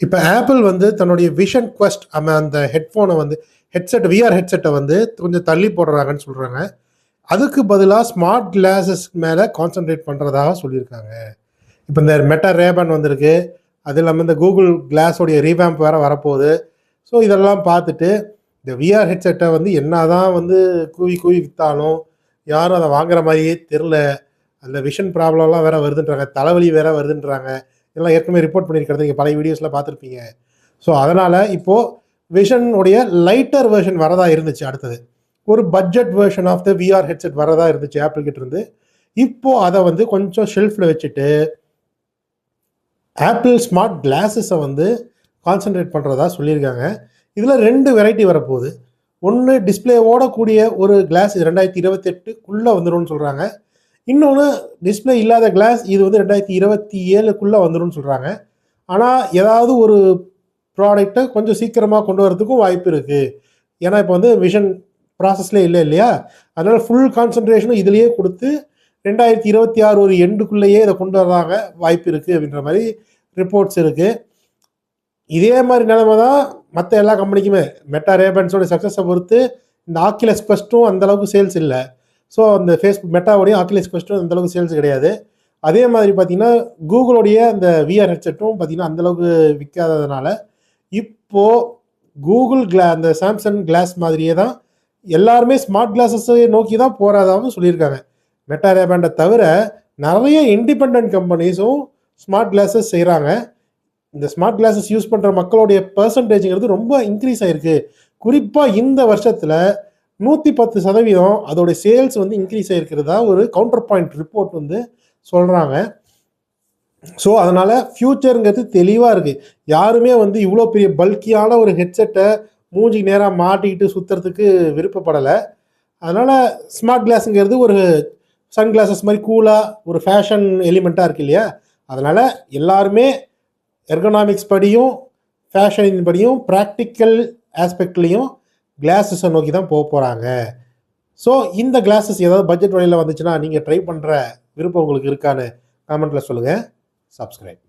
இப்போ ஆப்பிள் வந்து தன்னுடைய விஷன் குவஸ்ட் நம்ம அந்த ஹெட்ஃபோனை வந்து ஹெட்செட் விஆர் ஹெட்செட்டை வந்து கொஞ்சம் தள்ளி போடுறாங்கன்னு சொல்கிறாங்க அதுக்கு பதிலாக ஸ்மார்ட் கிளாஸஸ் மேலே கான்சென்ட்ரேட் பண்ணுறதாக சொல்லியிருக்காங்க. இப்போ இந்த மெட்டா ரேபன் வந்திருக்கு. அது இல்லாமல் இந்த கூகுள் கிளாஸோடைய ரீவேம்ப் வேறு வரப்போகுது. ஸோ இதெல்லாம் பார்த்துட்டு இந்த விஆர் ஹெட்செட்டை வந்து என்ன தான் வந்து கூவி கூவி விற்றாலும் யாரும் அதை வாங்குற மாதிரியே தெரில அந்த விஷன் ப்ராப்ளம்லாம் வேறு வருதுன்றாங்க. தலைவலி வேறு வருதுன்றாங்க. இதெல்லாம் ஏற்கனவே ரிப்போர்ட் பண்ணியிருக்கிறது நீங்கள் பழைய வீடியோஸில் பார்த்துருப்பீங்க. ஸோ அதனால் இப்போது விஷனுடைய லைட்டர் வெர்ஷன் வரதா இருந்துச்சு அடுத்தது. ஒரு budget version of the VR headset வரதா இருந்துச்சு ஆப்பிள் கிட்ட இருந்து. இப்போ அதை வந்து கொஞ்சம் ஷெல்ஃபில் வச்சுட்டு ஆப்பிள் ஸ்மார்ட் கிளாஸஸை வந்து கான்சென்ட்ரேட் பண்ணுறதா சொல்லியிருக்காங்க. இதில் ரெண்டு வெரைட்டி வரப்போகுது. ஒன்று டிஸ்பிளேவோட கூடிய ஒரு கிளாஸ் ரெண்டாயிரத்தி இருபத்தெட்டுக்குள்ளே வந்துடும்னு சொல்கிறாங்க இன்னொன்று டிஸ்பிளே இல்லாத கிளாஸ் இது வந்து ரெண்டாயிரத்தி இருபத்தி ஏழுக்குள்ளே வந்துடும் சொல்கிறாங்க ஆனால் ஏதாவது ஒரு ப்ராடக்டை கொஞ்சம் சீக்கிரமாக கொண்டு வரதுக்கும் வாய்ப்பு இருக்குது ஏன்னா இப்போ வந்து விஷன் ப்ராசஸ்லேயே இல்லை இல்லையா? அதனால் ஃபுல் கான்சன்ட்ரேஷனும் இதுலேயே கொடுத்து ரெண்டாயிரத்தி இருபத்தி ஆறு ஒரு எண்டுக்குள்ளேயே இதை கொண்டு வர்றாங்க வாய்ப்பு இருக்குது அப்படின்ற மாதிரி ரிப்போர்ட்ஸ் இருக்குது இதே மாதிரி நிலைமை தான் மற்ற எல்லா கம்பெனிக்குமே மெட்டா ரேபன்ஸோட சக்ஸஸை பொறுத்து இந்த ஆக்கிலஸ் குவஸ்ட்டும் அந்தளவுக்கு சேல்ஸ் இல்லை. ஸோ அந்த ஃபேஸ்புக் மெட்டாவோடைய ஆக்கிலைஸ் கொஸ்டும் அந்தளவுக்கு சேல்ஸ் கிடையாது. அதே மாதிரி பார்த்தீங்கன்னா கூகுளுடைய அந்த விஆர் ஹெட்செட்டும் பார்த்தீங்கன்னா அந்தளவுக்கு விற்காததுனால இப்போது கூகுள் கிளா அந்த சாம்சங் கிளாஸ் மாதிரியே தான் எல்லாருமே ஸ்மார்ட் கிளாஸஸை நோக்கி தான் போகிறதாகவும் சொல்லியிருக்காங்க. மெட்டா ரேபேண்டை தவிர நிறைய இண்டிபெண்ட் கம்பெனிஸும் ஸ்மார்ட் கிளாஸஸ் செய்கிறாங்க இந்த ஸ்மார்ட் கிளாஸஸ் யூஸ் பண்ணுற மக்களுடைய பர்சன்டேஜுங்கிறது ரொம்ப இன்க்ரீஸ் ஆகிருக்கு குறிப்பாக இந்த வருஷத்தில் நூற்றி பத்து சதவீதம் அதோட சேல்ஸ் வந்து இன்க்ரீஸ் ஆகிருக்கிறதா ஒரு கவுண்டர் பாயிண்ட் ரிப்போர்ட் வந்து சொல்கிறாங்க ஸோ அதனால் ஃப்யூச்சருங்கிறது தெளிவாக இருக்குது யாருமே வந்து இவ்வளோ பெரிய பல்கியான ஒரு ஹெட்செட்டை மூஞ்சிக்கு நேராக மாட்டிக்கிட்டு சுற்றுறதுக்கு விருப்பப்படலை. அதனால் ஸ்மார்ட் கிளாஸுங்கிறது ஒரு சன் கிளாஸஸ் மாதிரி கூலாக ஒரு ஃபேஷன் எலிமெண்ட்டாக இருக்கு இல்லையா? அதனால் எல்லாருமே எர்கனாமிக்ஸ் படியும் ஃபேஷனின் படியும் ப்ராக்டிக்கல் ஆஸ்பெக்ட்லேயும் கிளாஸஸை நோக்கி தான் போக போகிறாங்க ஸோ இந்த கிளாஸஸ் ஏதாவது பட்ஜெட் வழியில் வந்துச்சுன்னா நீங்கள் ட்ரை பண்ணுற விருப்பம் உங்களுக்கு இருக்கான்னு கமெண்ட்டில் சொல்லுங்கள் சப்ஸ்கிரைப்